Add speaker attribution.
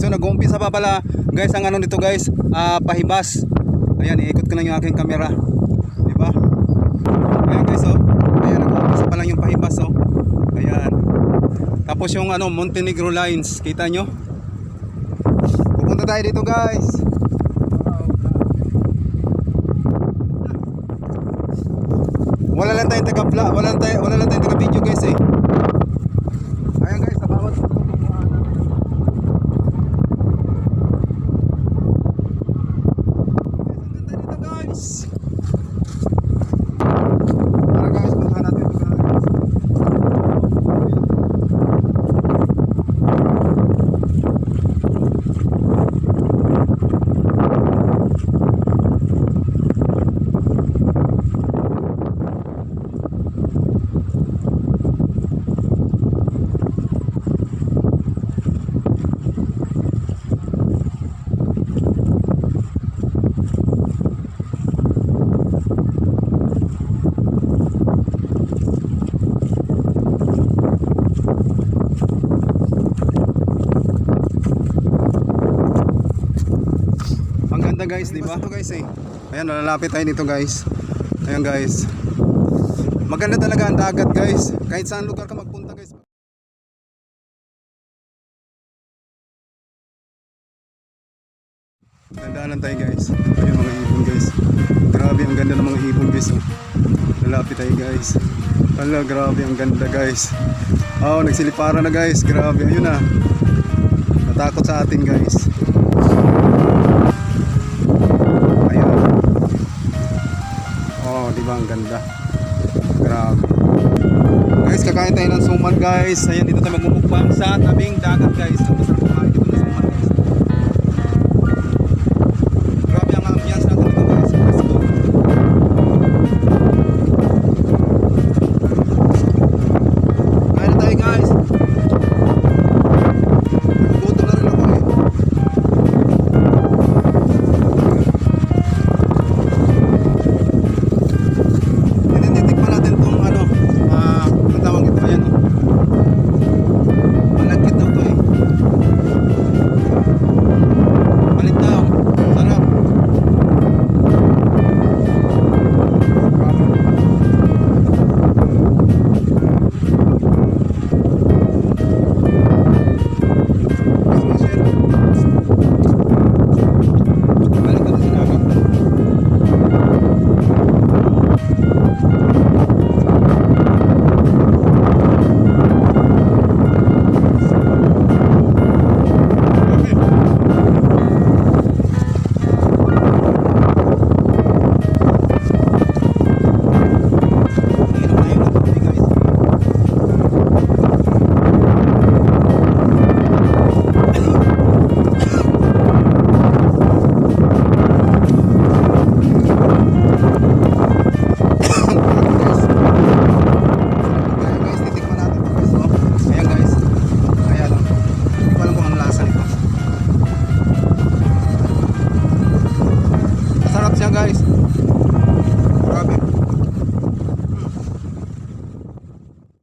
Speaker 1: So nag-uumpisa pa pala guys ang ano nito guys, ah, pahibas. Ayan, iikot ko lang yung aking camera. Di ba? Ayan guys oh. Ayan, nag-uumpisa pa lang yung pahibas oh. Ayan. Tapos yung ano, Montenegro lines, kita nyo? Pupunta tayo dito guys. Wala lang tayong taga vlog, wala lang wala lang tayong taga video guys eh. Guys, Ganda guys, di ba? Ito guys eh. Ayan, lalapit tayo dito guys. Ayan guys. Maganda talaga ang dagat guys. Kahit saan lugar ka magpunta guys. Gandaan lang tayo guys. Ayan mga ibon guys. Grabe ang ganda ng mga ibon guys. Oh. Lalapit tayo guys. Hala, grabe ang ganda guys. Oh, nagsilipara na guys. Grabe, ayun na. Natakot sa atin guys. Ganda? Grabe. Guys, kakain tayo ng suman guys. Ayan, dito tayo magmumukbang sa tabing dagat guys. Tapos sa